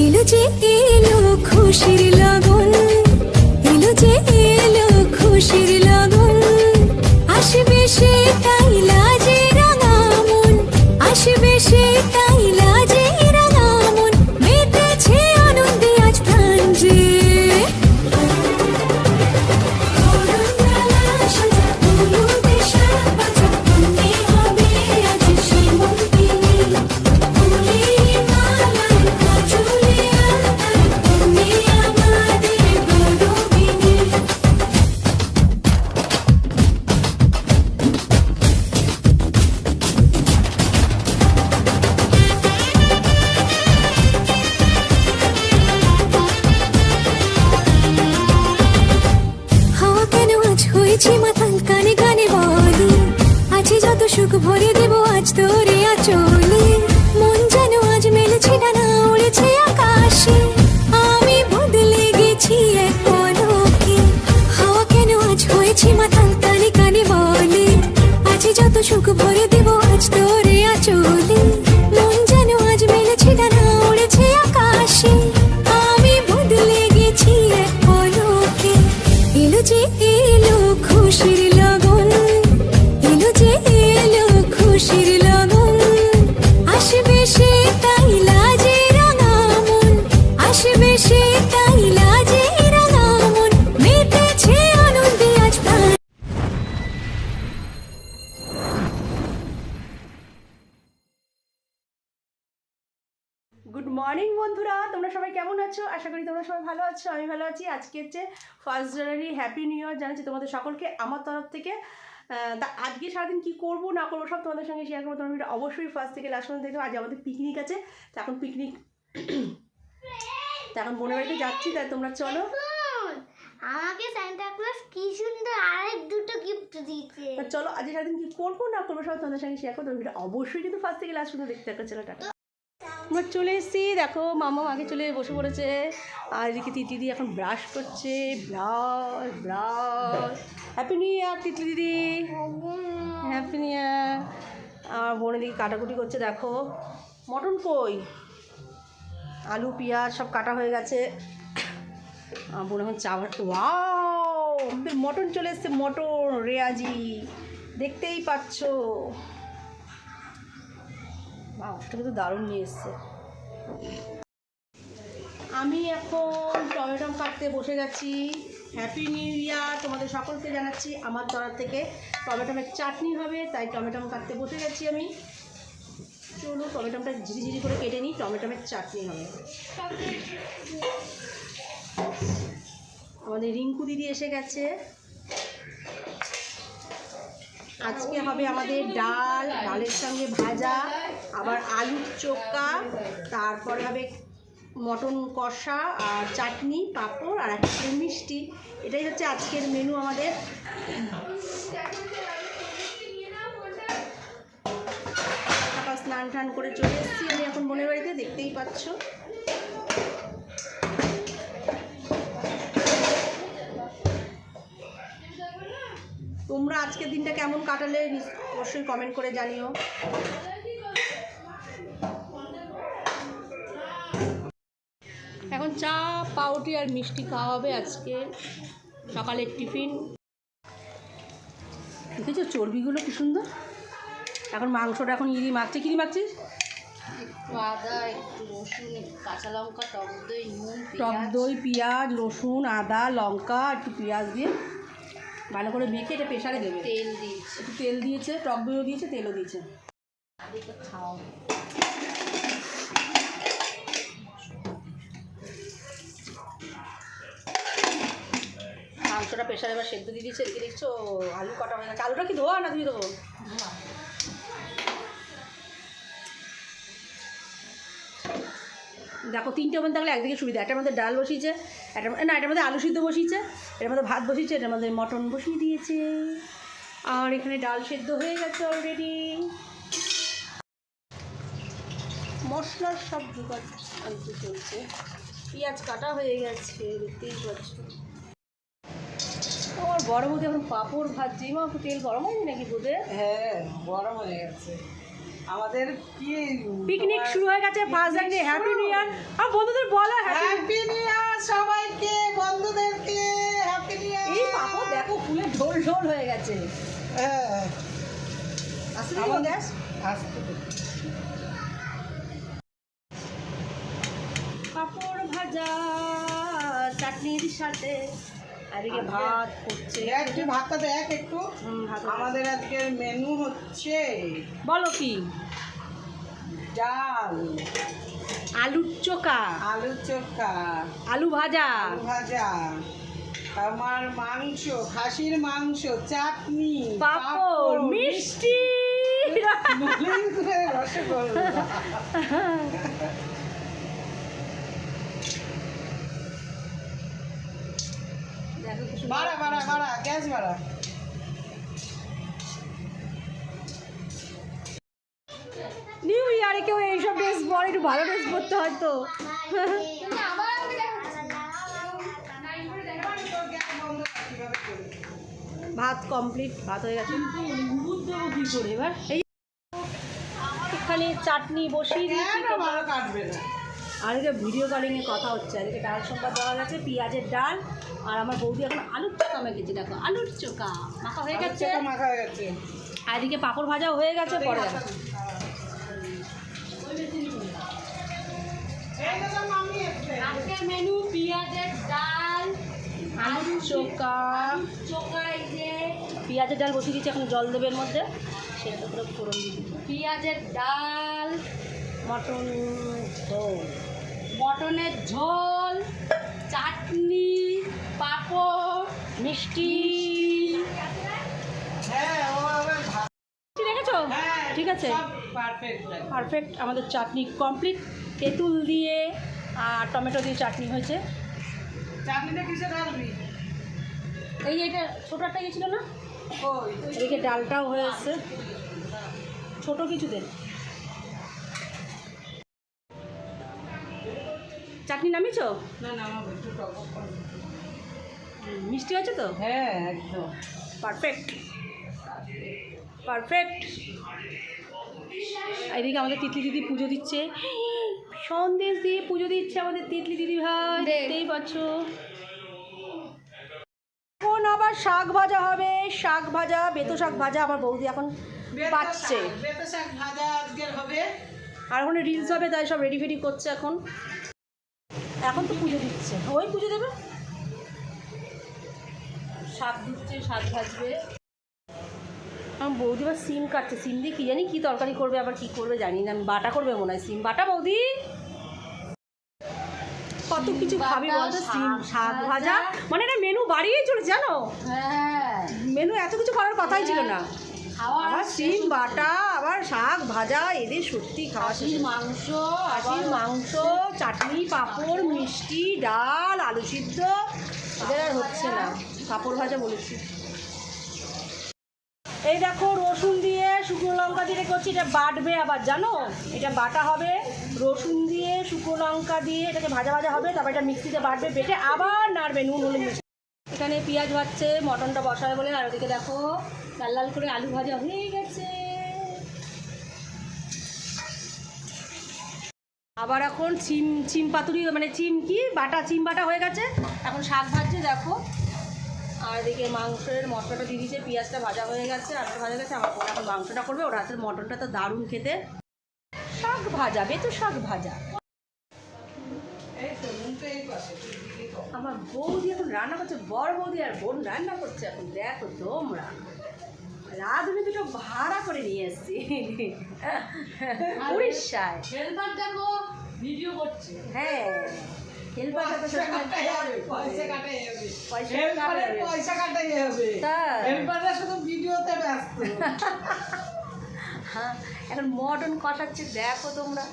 এলো যে এলো খুশির লগন মর্নিং বন্ধুরা। তোমরা সবাই কেমন আছো? আশা করি তোমরা সবাই ভালো আছো আমি ভালো আছি। আজকে হচ্ছে first January happy new year জানাচ্ছি তোমাদের সকলকে আমার তরফ থেকে। তা আজকে সারাদিন কী করব না করব সব তোমাদের সঙ্গে শেয়ার করব। তোমরা ভিডিও অবশ্যই ফার্স্ট থেকে লাস্ট পর্যন্ত দেখো। আজ আমাদের পিকনিক আছে। তা এখন পিকনিক তো এখন বোনের বাড়িতে যাচ্ছি তাই তোমরা চলো। আমাকে সান্টা ক্লজ কি সুন্দর আরেক দুটো গিফট দিয়েছে। চলো আজকে সারাদিন কি করব না করব সব তোমাদের সঙ্গে শেয়ার করব। তোমরা ভিডিও অবশ্যই কিন্তু ফার্স্ট থেকে লাস্ট পর্যন্ত দেখতে থাকো চলো টাটা। আমরা চলে এসেছি। দেখো, মামা আগে চলে বসে পড়েছে। আর এদিকে তিতলি দিদি এখন ব্রাশ করছে। Brush brush happy new year Titli দিদি। হ্যাপি নিউ ইয়ার আর বোন এদিকে কাটাকুটি করছে, দেখো। মটন কই? আলু, পেঁয়াজ সব কাটা হয়ে গেছে। আর বোন এখন চা ওয়াও মটন চলে এসছে, মটন, রেয়াজি। দেখতেই পাচ্ছ। মাছটা কিন্তু দারুণ নিয়ে এসছে। আমি এখন টমেটো কাটতে বসে গেছি। হ্যাপি নিউ ইয়ার তোমাদের সকলকে জানাচ্ছি। আমার তরফ থেকে টমেটোমের চাটনি হবে, তাই টমেটো কাটতে বসে গেছি আমি। চলো টমেটোটা ঝিরিঝিরি করে কেটে নিই, টমেটোমের চাটনি হবে। আমাদের রিঙ্কু দিদি এসে গেছে। আজকে হবে আমাদের ডাল, ডালের সঙ্গে ভাজা। আবার আলুর চোকা তারপরে হবে মটন কষা আর চাটনি, পাঁপড় আর একটা মিষ্টি। এটাই হচ্ছে আজকের মেনু আমাদের। সকাল স্নান টান করে চলে এসেছি। আমি এখন বোনের বাড়িতে, দেখতেই পাচ্ছ। তোমরা আজকের দিনটা কেমন কাটালে অবশ্যই কমেন্ট করে জানিও। এখন চা পাউটি আর মিষ্টি খাওয়া হবে আজকে। সকালের টিফিন। দেখেছ চর্বিগুলো কি সুন্দর? এখন মাংসটা এখন ইরি মাখছে। কিরি মাখছিস? একটু আদা একটু রসুন একটু কাঁচা লঙ্কা টক দই নুন টক দই পেঁয়াজ রসুন আদা লঙ্কা একটু পেঁয়াজ দিয়ে ভালো করে মেখে এটা প্রেশারে দেবে। তেল দিয়েছি। একটু তেল দিয়েছে টক দইও দিয়েছে তেলও দিয়েছে। আদিকে মাংসটা প্রেশারে এবার সেদ্ধ দিয়ে দিয়েছে, এদিকে দেখছ আলু কাটা হয়ে গেছে। আলুটা কি ধোয়া? না ধুয়ে দেবো? দেখো, তিনটে মধ্যে থাকলে একদিকে সুবিধা একটার মধ্যে ডাল বসিয়েছে, একটা না এটার মধ্যে আলু সিদ্ধ বসিয়েছে এটার মধ্যে ভাত বসিয়েছে এটার মধ্যে মটন বসিয়ে দিয়েছে। আর এখানে ডাল সেদ্ধ হয়ে গেছে অলরেডি মশলার সব জোগাড়। চলছে। পেঁয়াজ কাটা হয়ে গেছে, দেখতেই পাচ্ছ। আমার বড় বৌদি এখন পাঁপড় ভাজছে। মা তেল গরম হয়নি নাকি বোধে হ্যাঁ গরম হয়ে গেছে। আমাদের কি পিকনিক শুরু হয়ে গেছে first journey happy new year আর বন্ধুদের বলো হ্যাপি নিউ ইয়ার সবাইকে বন্ধুদেরকে হ্যাপি নিউ ইয়ার এই পাপড় দেখো ফুলে ঢোল ঢোল হয়ে গেছে। হ্যাঁ। আসলে গ্যাস আসতে। পাপড় ভাজা চাটনির সাথে এদিকে ভাত তুই ভাতটা দেখ একটু। আমাদের আজকের মেনু হচ্ছে বলো কি? ডাল। আলুর চোকা আলু চোখা। আলু ভাজা। আলু ভাজা। আমার মাংস খাসির মাংস চাটনি পাপড় মিষ্টি। রসগোল্লা দেখো কি সুন্দর। বাড়া বাড়া বাড়া গ্যাস বাড়া নিউ ইয়ারে কেউ এইসব ড্রেস পরে একটু ভালো ড্রেস পরতে হয় তো। ভাত কমপ্লিট ভাত হয়ে গেছে। কি করে এবার এই এখানে চাটনি বসিয়ে দিয়েছি ভালো কাটবে না? আর এদিকে ভিডিও কলিংয়ে কথা হচ্ছে এদিকে ডাল সম্বাদ দেওয়া গেছে পেঁয়াজের ডাল আর আমার বৌদি এখন আলুর চোখা মেখেছি দেখো আলুর চোখা মাখা হয়ে গেছে? মাখা হয়ে গেছে। আর এদিকে পাঁপড় ভাজা হয়ে গেছে পরে। আজকের মেনু পেঁয়াজের ডাল আলুর চোখা। চোখা। এই যে। পেঁয়াজের ডাল বসিয়ে দিচ্ছি এখন জল দেবে এর মধ্যে। সেটা করে ফোড়ন দিচ্ছি পেঁয়াজের ডাল মটন ঝোল। মটনের ঝোল চাটনি পাঁপড় মিষ্টি। ঠিক হ্যাঁ ঠিক আছে? পারফেক্ট পারফেক্ট আমাদের চাটনি কমপ্লিট তেঁতুল দিয়ে আর টমেটো দিয়ে চাটনি হয়েছে। চাটনিটা কিসে ঢালবি? এই এটা ছোটো একটা গেছিল না? কই এদিকে ডালটাও হয়ে এসছে। ছোটো কিছু চাটনি নামিয়েছো? না মিষ্টি আছে তো? হ্যাঁ একদম। পারফেক্ট। পারফেক্ট। এদিকে আমাদের তিতলি দিদি পুজো দিচ্ছে। সন্দেশ দিয়ে পুজো দিচ্ছে আমাদের তিতলি দিদি ভাই দেখ। দেখতেই পাচ্ছ। এখন আবার শাক ভাজা হবে। শাক ভাজা বেতো শাক ভাজা আমার বৌদি এখন পাচ্ছে। বেতো শাক ভাজা আজকের হবে। আর ওখানে রিলস হবে তাই সব রেডি ফেডি করছে এখন। এখন তো পুজো দিচ্ছে। ওই পুজো দেবে? শাক দিচ্ছে শাক ভাজবে আমার বৌদি আবার সিম কাটছে। সিম দিয়ে কী জানি কী তরকারি করবে আবার কী করবে জানি না। আমি বাটা করবে মনে হয় সিম। বাটা বৌদি? কত কিছু খাবি বলতো? সিম শাক ভাজা। মানে এটা মেনু বাড়িয়েই চলে জানো? হ্যাঁ। মেনু এত কিছু করার কথাই ছিল না। সিম বাটা আবার শাক ভাজা এদের সত্যি খাওয়া মাংস খাসির মাংস চাটনি পাঁপড় মিষ্টি ডাল আলু সিদ্ধ এদের আর হচ্ছে না। পাঁপড় ভাজা বলেছি। এই দেখো রসুন দিয়ে শুকনো লঙ্কা দিয়ে করছি এটা বাটবে আবার জানো? এটা বাটা হবে রসুন দিয়ে শুকনো লঙ্কা দিয়ে এটাকে ভাজা ভাজা হবে তারপর এটা মিক্সিতে বাটবে বেটে আবার নাড়বে নুন হলুদ এখানে পেঁয়াজ ভাজছে, মটনটা বসাবে বলে, আর ওদিকে দেখো লাল লাল করে আলু ভাজা হয়ে গেছে। আবার এখন চিম চিম পাতুরি মানে চিম কি? বাটা, চিম বাটা হয়ে গেছে। এখন শাক ভাজছে, দেখো। আর এদিকে মাংসের মশলাটা দিয়ে দিয়েছে, পেঁয়াজটা ভাজা হয়ে গেছে আলুটা ভাজা গেছে। আমার এখন মাংসটা করবে, ওর হাতের মটনটা তো দারুণ খেতে। শাক ভাজা বেতো শাক ভাজা এই তো নুন তো এই পাশে আমার বৌদি এখন রান্না করছে বড় বৌদি আর বোন রান্না করছে। এখন দেখো তোমরা রাঁধুনি দুটো ভাড়া করে নিয়ে এসছি। উড়িষ্যায়। হেলপার দেখো ভিডিও করছে। হ্যাঁ পয়সা কাটাই হবে পয়সা কাটাই হবে। পয়সা কাটাই হবে। তাই? হেল্পাররা শুধু ভিডিওতে ব্যস্ত। হ্যাঁ এখন মটন কষাচ্ছে দেখো তোমরা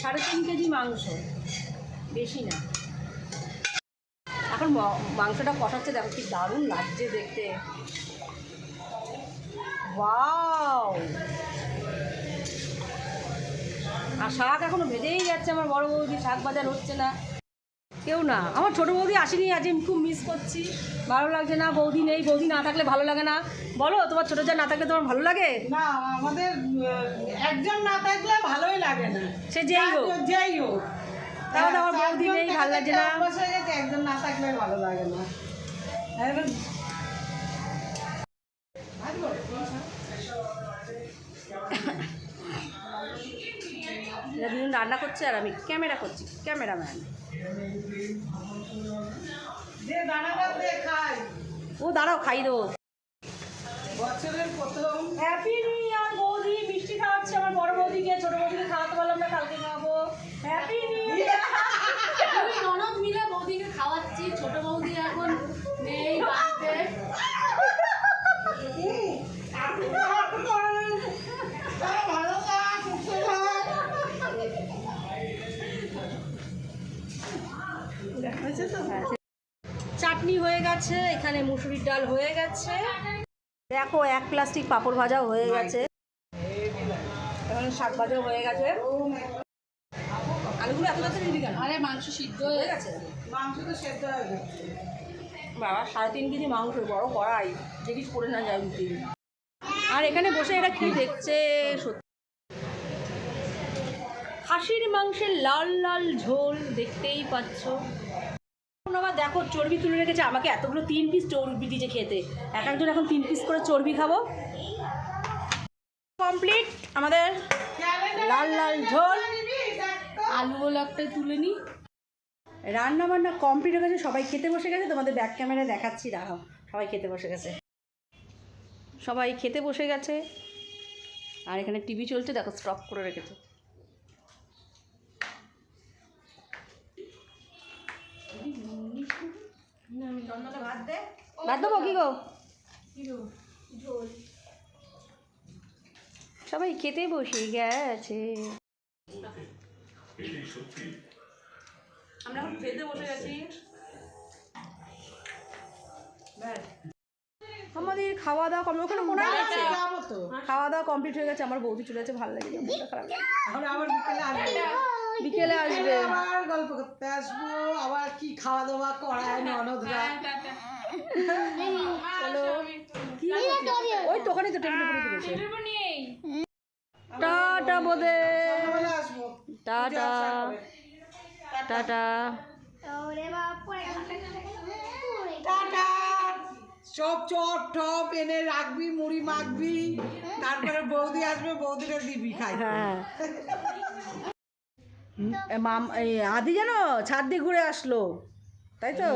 সাড়ে তিন কেজি মাংস বেশি না। এখন মাংসটা কষাচ্ছে দেখো কি দারুণ লাগছে দেখতে। ওয়াও! আর শাক এখনও ভেজেই যাচ্ছে আমার বড় বৌদি শাক বাজার হচ্ছে না। কেউ না। আমার ছোটো বৌদি আসেনি আজ আমি খুব মিস করছি। ভালো লাগছে না বৌদি নেই। বৌদি না থাকলে ভালো লাগে না। বলো তোমার ছোটো যা না থাকলে তোমার ভালো লাগে? না আমাদের একজন না থাকলে ভালোই লাগে না। সে যেই হোক যেই হোক। তাও তো আমার হ্যাঁ, বৌদি নেই, ভালো লাগছে না। একজন না থাকলে ভালো লাগে না। এরা দুজন রান্না করছে আর আমি ক্যামেরা করছি ক্যামেরাম্যান। ও দাঁড়াও খাই দেবো। বছরের প্রথম। হ্যাপি নিউ ইয়ার বৌদি মিষ্টি খাওয়াচ্ছে আমার বড় বৌদিকে ছোট বৌদিকে খাওয়াতে পারলাম না কালকে খাব হ্যাপি গেছে এখানে মুসুরির ডাল হয়ে গেছে। দেখো এক প্লাস্টিক পাঁপড় ভাজাও হয়ে গেছে। এখানে শাক ভাজাও হয়ে গেছে। আলুগুলো এত তাড়াতাড়ি দিবি কেন? আরে মাংস সিদ্ধ হয়ে গেছে। মাংস তো সেদ্ধ হয়ে গেছে। বাবা সাড়ে তিন কেজি মাংস বড় কড়াই। দেখিস পড়ে না যায় উঠে আর এখানে বসে এরা কি দেখছে? সত্যি। খাসির মাংসের লাল লাল ঝোল দেখতেই পাচ্ছ। আবার দেখো চর্বি তুলে রেখেছে, আমাকে এতগুলো তিন পিস চর্বি দিয়েছে খেতে। এক একজন এখন তিন পিস করে চর্বি খাব। কমপ্লিট আমাদের লাল লাল ঝোল। আলু বলে একটাই তুলে নি। রান্না বান্না কমপ্লিট হয়ে গেছে, সবাই খেতে বসে গেছে, তোমাদের ব্যাক ক্যামেরায় দেখাচ্ছি রাখাও সবাই খেতে বসে গেছে। সবাই খেতে বসে গেছে। আর এখানে টিভি চলছে, দেখো স্টপ করে রেখেছে। ভাত দেবো কি গো? সবাই খেতে বসে গেছে। আমরা এখন খেতে বসে গেছি। আমাদের খাওয়া দাওয়া কমপ্লিট ওখানে মনে আছে? খাওয়া দাওয়া কমপ্লিট হয়ে গেছে আমার বৌদি চলে গেছে ভালো লাগে খারাপ আবার বিকেলে আসব। বিকেলে আসবে। আবার গল্প করতে আসব আবার কি খাওয়া দাওয়া করায় ননদরা। চলো। কি ওই তো ওখানেই তো টাটা বোধে টাটা। টাটা। টাটা। সব চপ টপ এনে রাখবি মুড়ি মাখবি। তারপরে বৌদি আসবে বৌদিরে দিবি খাই হ্যাঁ। মাম এই আদি যেন ছাদ দিয়ে ঘুরে আসলো। তাই তো?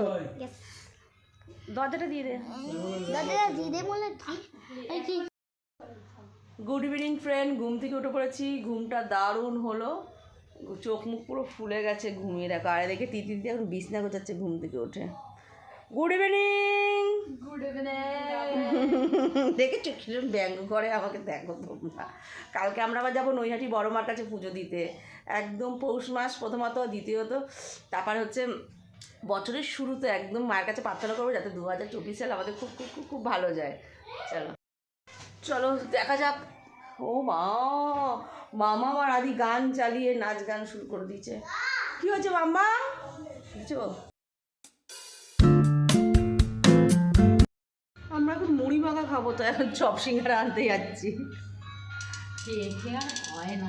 দরজাটা দিয়ে দে। গুড ইভিনিং ফ্রেন্ড ঘুম থেকে উঠে পড়েছি। ঘুমটা দারুণ হলো। চোখ মুখ পুরো ফুলে গেছে ঘুমিয়ে দেখো। আর দেখে তিতি দিয়ে এখন বিছনা গোছাচ্ছে ঘুম থেকে উঠে। গুড ইভিনিং গুড ইভিনিং দেখেছ কিরম ব্যঙ্গ করে আমাকে দেখো তোমরা? কালকে আমরা আবার যাব নৈহাটি বড় মার কাছে পুজো দিতে। একদম পৌষ মাস প্রথমত দ্বিতীয়ত। তারপর হচ্ছে বছরের শুরুতে একদম মায়ের কাছে প্রার্থনা করব যাতে দু হাজার চব্বিশ সাল আমাদের খুব খুব খুব খুব ভালো যায়। চলো। চলো দেখা যাক। ও মা মামা আমার আদি গান চালিয়ে নাচ গান শুরু করে দিয়েছে। কি হয়েছে মাম্মা? বুঝছ আমরা এখন মুড়ি মাখা খাব তো এখন চপ সিঙ্গারা আনতে যাচ্ছি। হয় না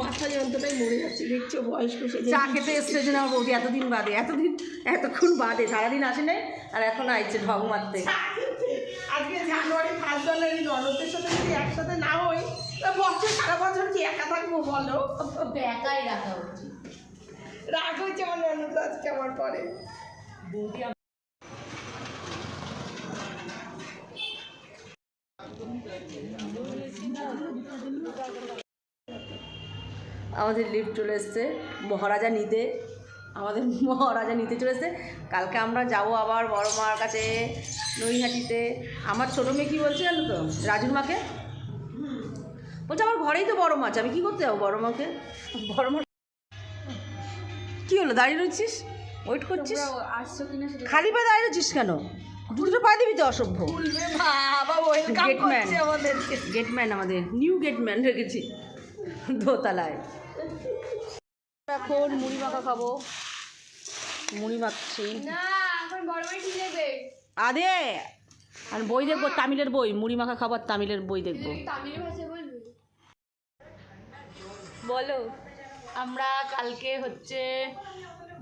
মাথা যন্ত্রটাই মরে যাচ্ছে দেখছ বয়স্ক চা খেতে এসছে যে না বৌদি এতদিন বাদে এতদিন এতক্ষণ বাদে সারাদিন আসে নাই আর এখন আইছে ঢং মারতে। আজকে জানুয়ারি ফার্স্ট ননদের সাথে যদি একসাথে না হই তা বছর সারা বছর কি একা থাকব বলো? একাই রাখা উচিত। রাগ হয়েছে আমার ননদ আজকে আমার পরে। আমাদের লিফট চলে এসছে। মহারাজা নিতে। আমাদের মহারাজা নিতে চলে এসছে। কালকে আমরা যাব আবার বড় মার কাছে নৈহাটিতে। আমার ছোটো মেয়ে কী বলছে জানো তো? রাজুর মাকে? বলছে আমার ঘরেই তো বড় মাছ আমি কী করতে যাব বড় মাকে? বড় মা কী হলো দাঁড়িয়ে রয়েছিস? ওয়েট করছিস? খালি পায়ে দাঁড়িয়ে রয়েছিস কেন? দুটো পায়ে দিবি তো অসভ্য। গেটম্যান গেটম্যান আমাদের। নিউ গেটম্যান রেখেছি। দোতলায়। এখন মুড়ি মাখা খাব। মুড়ি মাখছি। আদে! আর বই দেখব তামিলের বই। মুড়ি মাখা খাবার তামিলের বই দেখব। তামিল ভাষায় বলবি? বলো আমরা কালকে হচ্ছে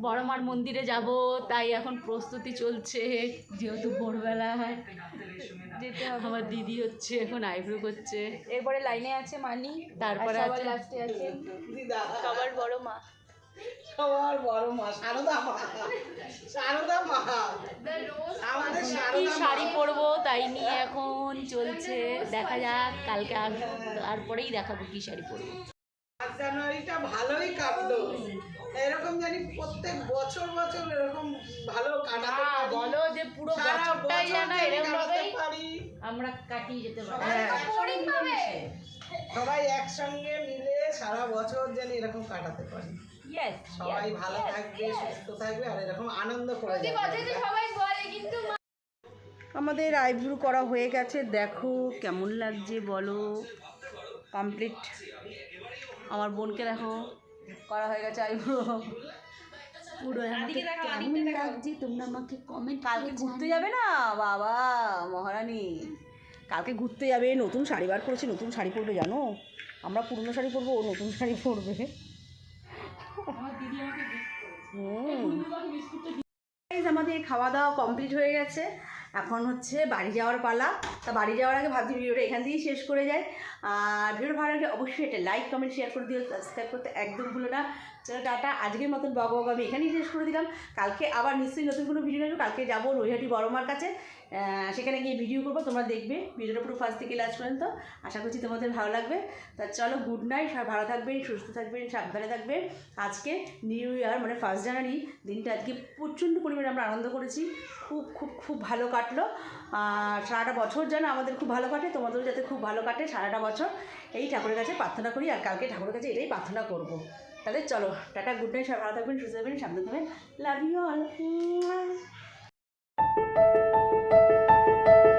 বড়মার মন্দিরে যাব তাই এখন প্রস্তুতি চলছে। যেহেতু ভোরবেলায় যেতে হবে। আমার দিদি হচ্ছে এখন আইব্রো করছে। এরপরে লাইনে আছে মানি তারপরে আছে। লাস্টে আছে সবার বড় মা। সবার বড় মা সারদা মা। সারদা মা। আমাদের কি শাড়ি পরবো তাই নিয়ে এখন চলছে। দেখা যাক কালকে তারপরেই দেখাবো কি শাড়ি পরবো। পাঁচ জানুয়ারিটা ভালোই কাটলো। এরকম জানি প্রত্যেক বছর বছর এরকম ভালো কাটাতে বলো যে পুরো বছরটাই যেন এরকম কাটাতে আমরা কাটিয়ে যেতে পারি। হ্যাঁ। সবাই একসঙ্গে মিলে সারা বছর যেন এরকম কাটাতে পারি। সবাই ভালো থাকবে সুস্থ থাকবে আর এরকম আনন্দ করে যাবে। সবাই বলে কিন্তু আমাদের আইব্রু করা হয়ে গেছে দেখো কেমন লাগছে বলো। কমপ্লিট আমার বোনকে দেখো করা হয়ে গেছে আইব্রু পুরো কেমন লাগছে তোমরা আমাকে কমেন্ট কালকে ঘুরতে যাবে না? বাবা মহারানী। কালকে ঘুরতে যাবে নতুন শাড়ি বার করেছে নতুন শাড়ি পরবে জানো? আমরা পুরনো শাড়ি পরবো ও নতুন শাড়ি পরবে। আমাদের খাওয়া দাওয়া কমপ্লিট হয়ে গেছে। এখন হচ্ছে বাড়ি যাওয়ার পালা। তা বাড়ি যাওয়ার আগে ভাবছি ভিডিওটা এখান থেকেই শেষ করে যায় আর ভিডিও ভালো লাগলে অবশ্যই এটা লাইক কমেন্ট শেয়ার করে দিও সাবস্ক্রাইব করতে একদম ভুলো না। চলো টাটা, আজকের মতন বক বক আমি এখানেই শেষ করে দিলাম। কালকে আবার নিশ্চয়ই নতুন কোনো ভিডিও আসবে। কালকে যাব নৈহাটি বড়মার কাছে। সেখানে গিয়ে ভিডিও করব, তোমরা দেখবে। ভিডিওটা পুরো ফার্স্ট থেকে লাস্ট পর্যন্ত। আশা করছি তোমাদের ভালো লাগবে। তা চলো গুড নাইট সবাই ভালো থাকবেন, সুস্থ থাকবেন, সাবধানে থাকবেন। আজকে নিউ ইয়ার মানে ফার্স্ট জানুয়ারি দিনটা আজকে প্রচণ্ড পরিমাণে আমরা আনন্দ করেছি। খুব খুব খুব ভালো কাটলো। সারাটা বছর যেন আমাদের খুব ভালো কাটে, তোমাদেরও যাতে খুব ভালো কাটে সারাটা বছর। এই ঠাকুরের কাছে প্রার্থনা করি আর কালকে ঠাকুরের কাছে এটাই প্রার্থনা করব। তাহলে চলো, টাটা গুড নাইট সবাই ভালো থাকবেন, সুস্থ থাকবেন সামনে থাকবেন। Love you all